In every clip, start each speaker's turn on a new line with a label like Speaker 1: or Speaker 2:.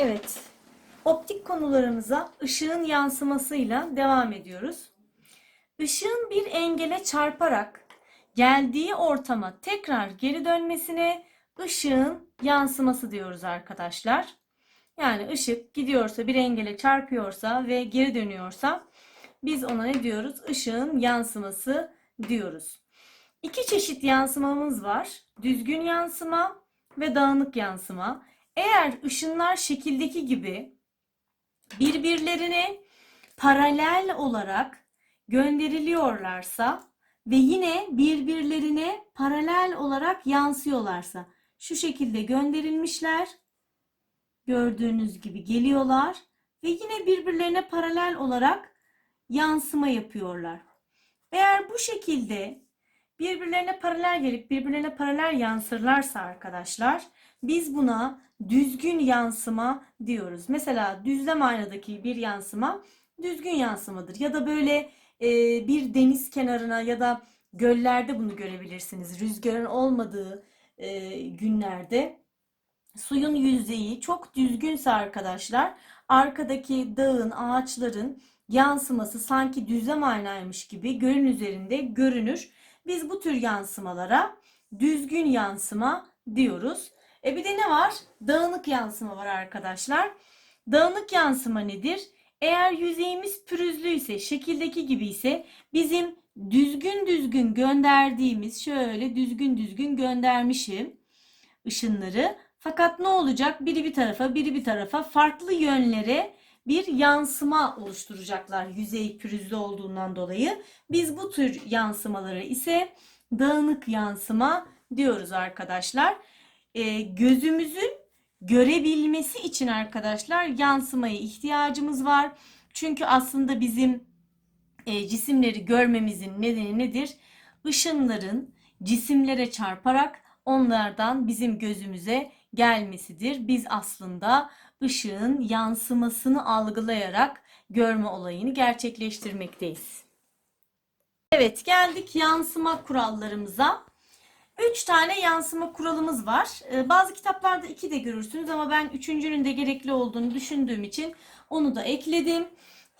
Speaker 1: Evet, optik konularımıza ışığın yansımasıyla devam ediyoruz. Işığın bir engele çarparak geldiği ortama tekrar geri dönmesine ışığın yansıması diyoruz arkadaşlar. Yani ışık gidiyorsa bir engele çarpıyorsa ve geri dönüyorsa biz ona ne diyoruz? Işığın yansıması diyoruz. İki çeşit yansımamız var. Düzgün yansıma ve dağınık yansıma. Eğer ışınlar şekildeki gibi birbirlerine paralel olarak gönderiliyorlarsa ve yine birbirlerine paralel olarak yansıyorlarsa şu şekilde gönderilmişler. Gördüğünüz gibi geliyorlar ve yine birbirlerine paralel olarak yansıma yapıyorlar. Eğer bu şekilde birbirlerine paralel gelip birbirlerine paralel yansırlarsa arkadaşlar biz buna düzgün yansıma diyoruz. Mesela düzlem aynadaki bir yansıma düzgün yansımadır. Ya da böyle e, bir deniz kenarına ya da göllerde bunu görebilirsiniz. Rüzgarın olmadığı e, günlerde suyun yüzeyi çok düzgünse arkadaşlar arkadaki dağın, ağaçların yansıması sanki düzlem aynaymış gibi gölün üzerinde görünür. Biz bu tür yansımalara düzgün yansıma diyoruz. E bir de ne var? Dağınık yansıma var arkadaşlar. Dağınık yansıma nedir? Eğer yüzeyimiz pürüzlüyse, şekildeki gibi ise bizim düzgün düzgün gönderdiğimiz şöyle düzgün düzgün göndermişim ışınları. Fakat ne olacak? Biri bir tarafa, biri bir tarafa farklı yönlere bir yansıma oluşturacaklar yüzey pürüzlü olduğundan dolayı. Biz bu tür yansımaları ise dağınık yansıma diyoruz arkadaşlar. E, gözümüzün görebilmesi için arkadaşlar yansımaya ihtiyacımız var. Çünkü aslında bizim e, cisimleri görmemizin nedeni nedir? Işınların cisimlere çarparak onlardan bizim gözümüze gelmesidir. Biz aslında ışığın yansımasını algılayarak görme olayını gerçekleştirmekteyiz. Evet geldik yansıma kurallarımıza. Üç tane yansıma kuralımız var. Ee, bazı kitaplarda iki de görürsünüz ama ben üçüncünün de gerekli olduğunu düşündüğüm için onu da ekledim.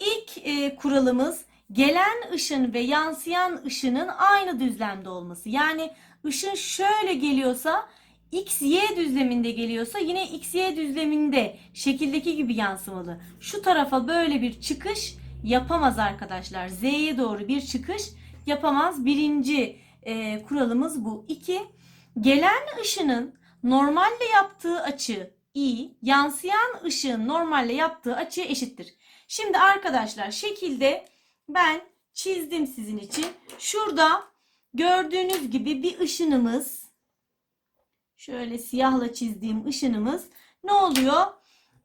Speaker 1: İlk e, kuralımız gelen ışın ve yansıyan ışının aynı düzlemde olması. Yani ışın şöyle geliyorsa X, Y düzleminde geliyorsa yine X, Y düzleminde şekildeki gibi yansımalı. Şu tarafa böyle bir çıkış yapamaz arkadaşlar. Z'ye doğru bir çıkış yapamaz. Birinci e, kuralımız bu. İki, gelen ışının normalle yaptığı açı i, yansıyan ışığın normalle yaptığı açıya eşittir. Şimdi arkadaşlar şekilde ben çizdim sizin için. Şurada gördüğünüz gibi bir ışınımız şöyle siyahla çizdiğim ışınımız ne oluyor?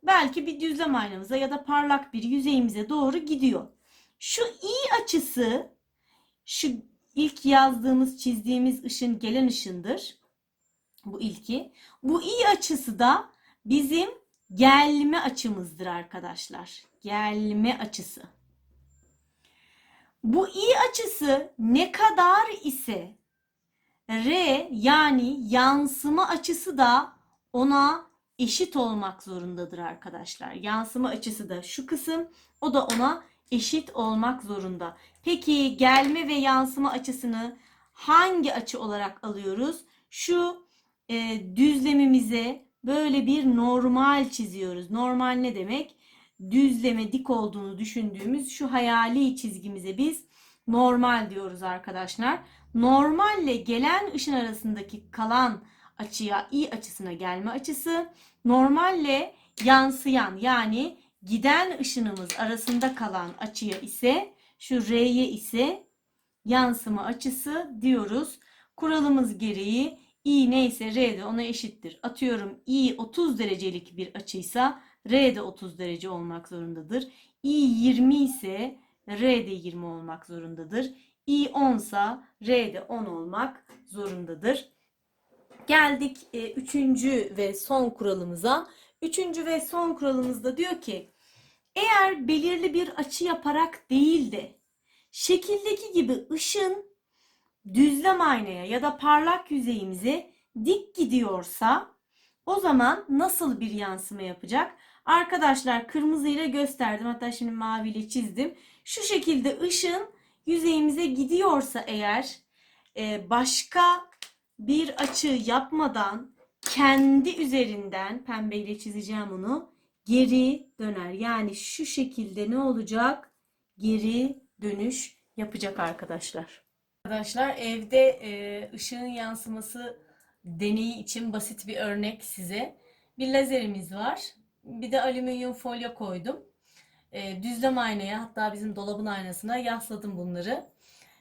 Speaker 1: Belki bir düzlem aynamıza ya da parlak bir yüzeyimize doğru gidiyor. Şu i açısı şu ilk yazdığımız çizdiğimiz ışın gelen ışındır. Bu ilki. Bu i açısı da bizim gelme açımızdır arkadaşlar. Gelme açısı. Bu i açısı ne kadar ise R yani yansıma açısı da ona eşit olmak zorundadır arkadaşlar. Yansıma açısı da şu kısım, o da ona eşit olmak zorunda. Peki gelme ve yansıma açısını hangi açı olarak alıyoruz? Şu e, düzlemimize böyle bir normal çiziyoruz. Normal ne demek? Düzleme dik olduğunu düşündüğümüz şu hayali çizgimize biz normal diyoruz arkadaşlar. Normalle gelen ışın arasındaki kalan açıya i açısına gelme açısı, normalle yansıyan yani giden ışınımız arasında kalan açıya ise şu R'ye ise yansıma açısı diyoruz. Kuralımız gereği i neyse R de ona eşittir. Atıyorum i 30 derecelik bir açıysa R de 30 derece olmak zorundadır. i 20 ise R de 20 olmak zorundadır. i 10 sa R de 10 olmak zorundadır. Geldik e, üçüncü ve son kuralımıza. Üçüncü ve son kuralımızda diyor ki eğer belirli bir açı yaparak değil de şekildeki gibi ışın düzlem aynaya ya da parlak yüzeyimize dik gidiyorsa O zaman nasıl bir yansıma yapacak? Arkadaşlar kırmızıyla gösterdim. Hatta şimdi maviyle çizdim. Şu şekilde ışın yüzeyimize gidiyorsa eğer e, başka bir açı yapmadan kendi üzerinden pembeyle çizeceğim onu geri döner. Yani şu şekilde ne olacak? Geri dönüş yapacak arkadaşlar. Arkadaşlar evde e, ışığın yansıması deneyi için basit bir örnek size. Bir lazerimiz var. Bir de alüminyum folyo koydum. E, düzlem aynaya hatta bizim dolabın aynasına yasladım bunları.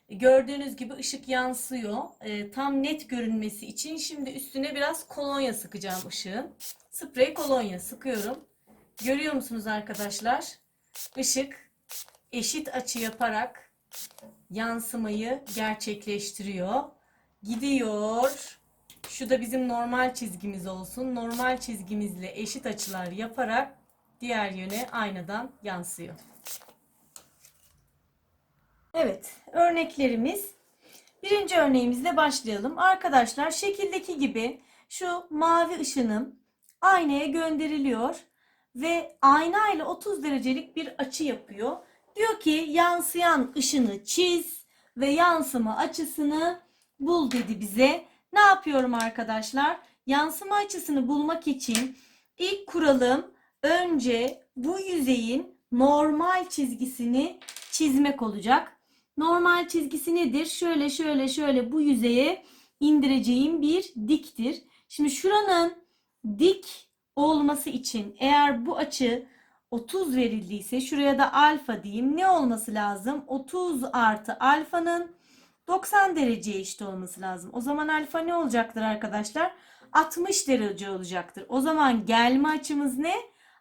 Speaker 1: Gördüğünüz gibi ışık yansıyor. E, tam net görünmesi için şimdi üstüne biraz kolonya sıkacağım ışığın. Sprey kolonya sıkıyorum. Görüyor musunuz arkadaşlar? Işık eşit açı yaparak yansımayı gerçekleştiriyor. Gidiyor. Şu da bizim normal çizgimiz olsun. Normal çizgimizle eşit açılar yaparak diğer yöne aynadan yansıyor. Evet, örneklerimiz. Birinci örneğimizle başlayalım. Arkadaşlar şekildeki gibi şu mavi ışınım aynaya gönderiliyor ve ayna ile 30 derecelik bir açı yapıyor. Diyor ki yansıyan ışını çiz ve yansıma açısını bul dedi bize. Ne yapıyorum arkadaşlar? Yansıma açısını bulmak için ilk kuralım önce bu yüzeyin normal çizgisini çizmek olacak. Normal çizgisi nedir? Şöyle şöyle şöyle bu yüzeye indireceğim bir diktir. Şimdi şuranın dik olması için eğer bu açı 30 verildiyse şuraya da alfa diyeyim. Ne olması lazım? 30 artı alfanın 90 dereceye eşit olması lazım. O zaman alfa ne olacaktır arkadaşlar? 60 derece olacaktır. O zaman gelme açımız ne?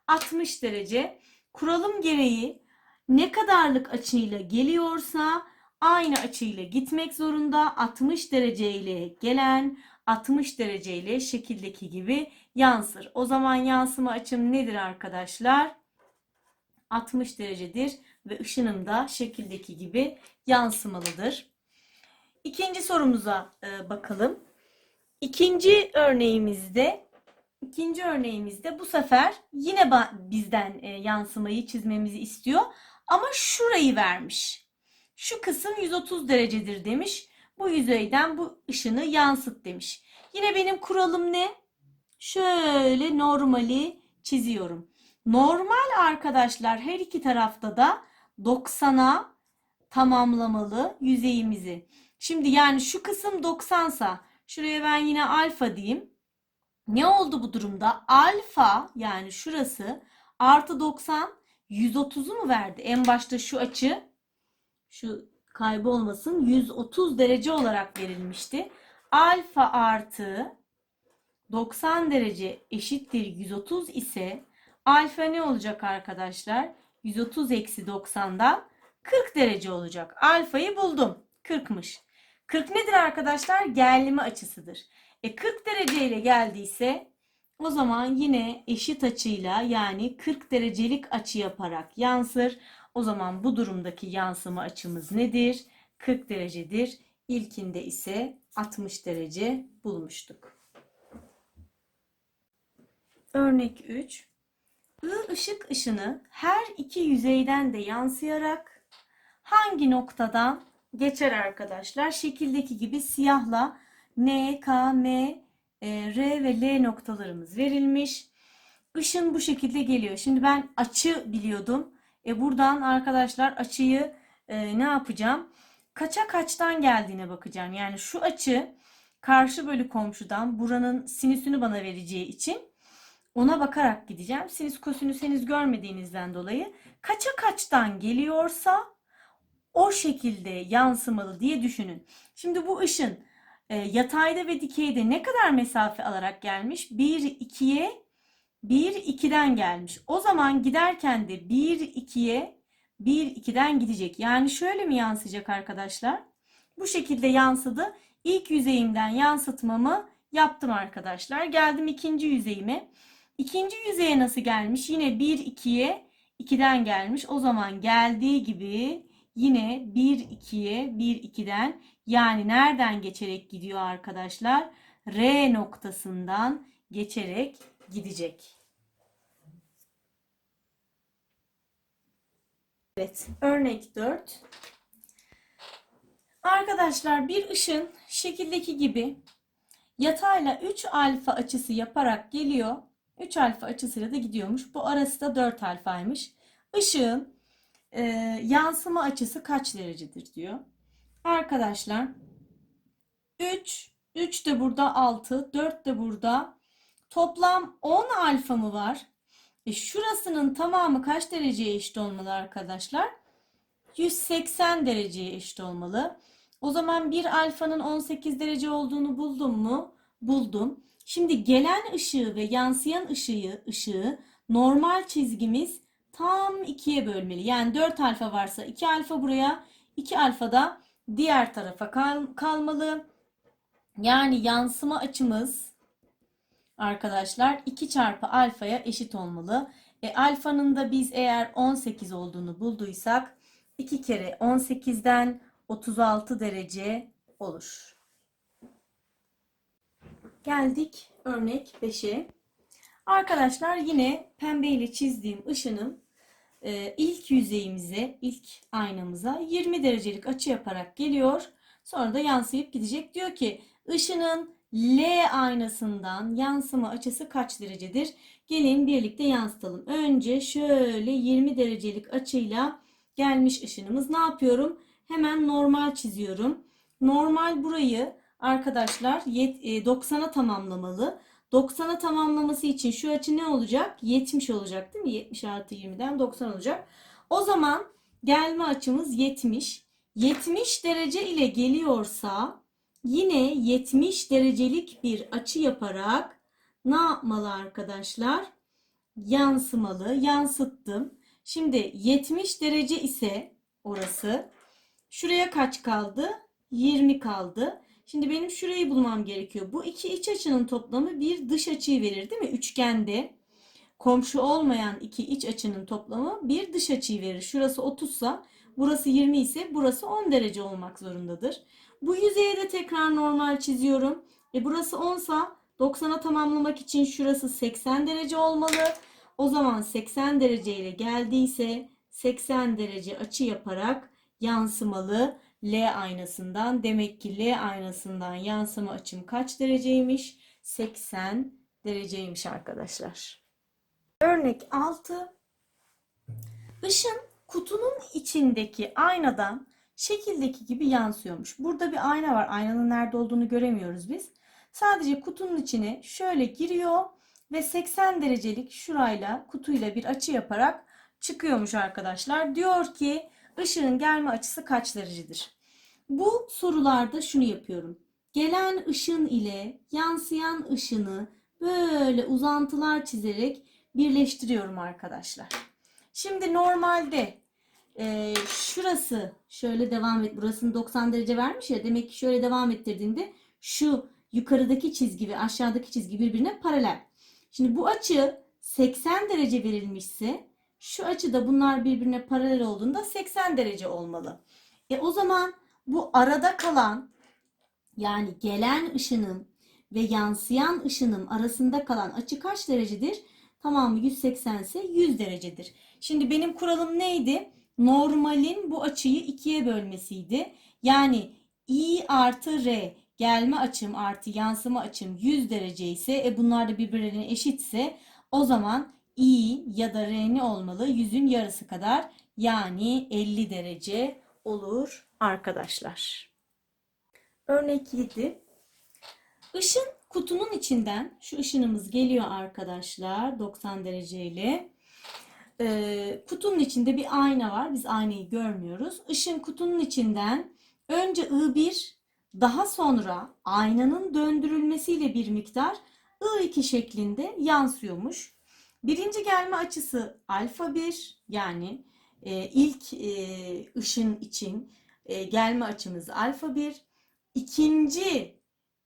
Speaker 1: 60 derece. Kuralım gereği ne kadarlık açıyla geliyorsa aynı açıyla gitmek zorunda. 60 derece ile gelen 60 derece ile şekildeki gibi yansır. O zaman yansıma açım nedir arkadaşlar? 60 derecedir ve ışınım da şekildeki gibi yansımalıdır. İkinci sorumuza e, bakalım. İkinci örneğimizde ikinci örneğimizde bu sefer yine bizden e, yansımayı çizmemizi istiyor ama şurayı vermiş. Şu kısım 130 derecedir demiş. Bu yüzeyden bu ışını yansıt demiş. Yine benim kuralım ne? Şöyle normali çiziyorum. Normal arkadaşlar her iki tarafta da 90'a tamamlamalı yüzeyimizi. Şimdi yani şu kısım 90 sa şuraya ben yine alfa diyeyim. Ne oldu bu durumda? Alfa yani şurası artı 90 130'u mu verdi? En başta şu açı şu kaybolmasın 130 derece olarak verilmişti. Alfa artı 90 derece eşittir 130 ise alfa ne olacak arkadaşlar? 130 eksi 90'dan 40 derece olacak. Alfayı buldum. 40'mış. 40 nedir arkadaşlar? Gerilme açısıdır. E 40 derece ile geldiyse o zaman yine eşit açıyla yani 40 derecelik açı yaparak yansır. O zaman bu durumdaki yansıma açımız nedir? 40 derecedir. İlkinde ise 60 derece bulmuştuk. Örnek 3. I ışık ışını her iki yüzeyden de yansıyarak hangi noktadan geçer arkadaşlar? Şekildeki gibi siyahla N, K, M, e, R ve L noktalarımız verilmiş. Işın bu şekilde geliyor. Şimdi ben açı biliyordum. E buradan arkadaşlar açıyı e, ne yapacağım? Kaça kaçtan geldiğine bakacağım. Yani şu açı karşı bölü komşudan buranın sinüsünü bana vereceği için ona bakarak gideceğim. Sinüs kosinüs henüz görmediğinizden dolayı kaça kaçtan geliyorsa o şekilde yansımalı diye düşünün. Şimdi bu ışın e, yatayda ve dikeyde ne kadar mesafe alarak gelmiş? 1 2'ye 1 2'den gelmiş. O zaman giderken de 1 2'ye 1 2'den gidecek. Yani şöyle mi yansıyacak arkadaşlar? Bu şekilde yansıdı. İlk yüzeyimden yansıtmamı yaptım arkadaşlar. Geldim ikinci yüzeyime. İkinci yüzeye nasıl gelmiş? Yine 1 2'ye 2'den gelmiş. O zaman geldiği gibi yine 1 2'ye 1 2'den yani nereden geçerek gidiyor arkadaşlar? R noktasından geçerek gidecek. Evet, örnek 4. Arkadaşlar bir ışın şekildeki gibi yatayla 3 alfa açısı yaparak geliyor. 3 alfa açısıyla da gidiyormuş. Bu arası da 4 alfaymış. Işığın e, yansıma açısı kaç derecedir diyor. Arkadaşlar 3, 3 de burada 6, 4 de burada. Toplam 10 alfa mı var? E şurasının tamamı kaç dereceye eşit olmalı arkadaşlar? 180 dereceye eşit olmalı. O zaman bir alfanın 18 derece olduğunu buldum mu? Buldum. Şimdi gelen ışığı ve yansıyan ışığı, ışığı normal çizgimiz tam ikiye bölmeli. Yani 4 alfa varsa 2 alfa buraya, 2 alfa da diğer tarafa kal kalmalı. Yani yansıma açımız arkadaşlar 2 çarpı alfaya eşit olmalı. E, alfanın da biz eğer 18 olduğunu bulduysak 2 kere 18'den 36 derece olur. Geldik örnek 5'e. Arkadaşlar yine pembe ile çizdiğim ışının e, ilk yüzeyimize, ilk aynamıza 20 derecelik açı yaparak geliyor. Sonra da yansıyıp gidecek. Diyor ki ışının L aynasından yansıma açısı kaç derecedir? Gelin birlikte yansıtalım. Önce şöyle 20 derecelik açıyla gelmiş ışınımız. Ne yapıyorum? Hemen normal çiziyorum. Normal burayı arkadaşlar 90'a tamamlamalı. 90'a tamamlaması için şu açı ne olacak? 70 olacak değil mi? 70 artı 20'den 90 olacak. O zaman gelme açımız 70. 70 derece ile geliyorsa yine 70 derecelik bir açı yaparak ne yapmalı arkadaşlar? Yansımalı. Yansıttım. Şimdi 70 derece ise orası. Şuraya kaç kaldı? 20 kaldı. Şimdi benim şurayı bulmam gerekiyor. Bu iki iç açının toplamı bir dış açıyı verir değil mi? Üçgende komşu olmayan iki iç açının toplamı bir dış açıyı verir. Şurası 30 ise burası 20 ise burası 10 derece olmak zorundadır. Bu yüzeye de tekrar normal çiziyorum. E burası 10 ise 90'a tamamlamak için şurası 80 derece olmalı. O zaman 80 derece ile geldiyse 80 derece açı yaparak yansımalı L aynasından. Demek ki L aynasından yansıma açım kaç dereceymiş? 80 dereceymiş arkadaşlar. Örnek 6. Işın kutunun içindeki aynadan şekildeki gibi yansıyormuş. Burada bir ayna var. Aynanın nerede olduğunu göremiyoruz biz. Sadece kutunun içine şöyle giriyor ve 80 derecelik şurayla kutuyla bir açı yaparak çıkıyormuş arkadaşlar. Diyor ki ışığın gelme açısı kaç derecedir? Bu sorularda şunu yapıyorum. Gelen ışın ile yansıyan ışını böyle uzantılar çizerek birleştiriyorum arkadaşlar. Şimdi normalde e, şurası şöyle devam et. Burasını 90 derece vermiş ya. Demek ki şöyle devam ettirdiğinde şu yukarıdaki çizgi ve aşağıdaki çizgi birbirine paralel. Şimdi bu açı 80 derece verilmişse şu açıda bunlar birbirine paralel olduğunda 80 derece olmalı. E o zaman bu arada kalan yani gelen ışının ve yansıyan ışının arasında kalan açı kaç derecedir? Tamamı 180 ise 100 derecedir. Şimdi benim kuralım neydi? Normalin bu açıyı ikiye bölmesiydi. Yani I artı R gelme açım artı yansıma açım 100 derece ise e bunlar da birbirlerine eşitse o zaman I ya da R ne olmalı? 100'ün yarısı kadar yani 50 derece olur arkadaşlar. Örnek 7. Işın kutunun içinden şu ışınımız geliyor arkadaşlar 90 dereceyle. Ee, kutunun içinde bir ayna var. Biz aynayı görmüyoruz. Işın kutunun içinden önce I1 daha sonra aynanın döndürülmesiyle bir miktar I2 şeklinde yansıyormuş. Birinci gelme açısı alfa 1 yani e, ilk e, ışın için e, gelme açımız alfa 1. İkinci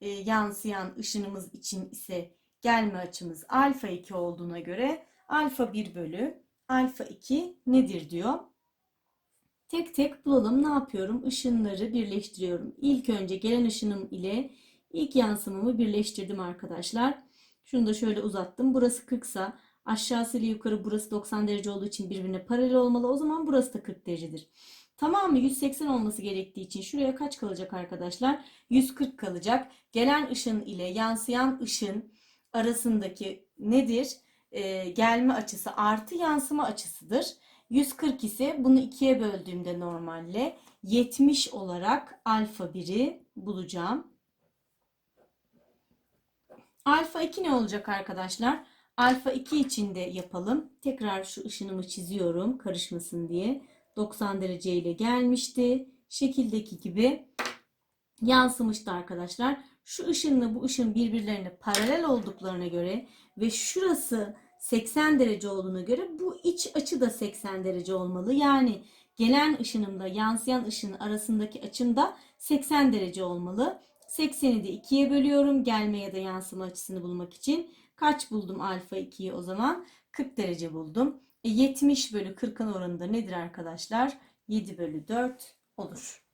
Speaker 1: e, yansıyan ışınımız için ise gelme açımız alfa 2 olduğuna göre alfa 1 bölü alfa 2 nedir diyor. Tek tek bulalım. Ne yapıyorum? Işınları birleştiriyorum. İlk önce gelen ışınım ile ilk yansımamı birleştirdim arkadaşlar. Şunu da şöyle uzattım. Burası 40 ise aşağısı ile yukarı burası 90 derece olduğu için birbirine paralel olmalı. O zaman burası da 40 derecedir. Tamamı 180 olması gerektiği için şuraya kaç kalacak arkadaşlar? 140 kalacak. Gelen ışın ile yansıyan ışın arasındaki nedir? Ee, gelme açısı artı yansıma açısıdır. 140 ise bunu ikiye böldüğümde normalle 70 olarak alfa 1'i bulacağım. Alfa 2 ne olacak arkadaşlar? Alfa 2 için de yapalım. Tekrar şu ışınımı çiziyorum karışmasın diye. 90 derece ile gelmişti. Şekildeki gibi yansımıştı arkadaşlar. Şu ışınla bu ışın birbirlerine paralel olduklarına göre ve şurası 80 derece olduğuna göre bu iç açı da 80 derece olmalı. Yani gelen ışınımla yansıyan ışının arasındaki açım da 80 derece olmalı. 80'i de 2'ye bölüyorum gelme ya da yansıma açısını bulmak için. Kaç buldum alfa 2'yi o zaman? 40 derece buldum. E 70 bölü 40'ın oranı da nedir arkadaşlar? 7 bölü 4 olur.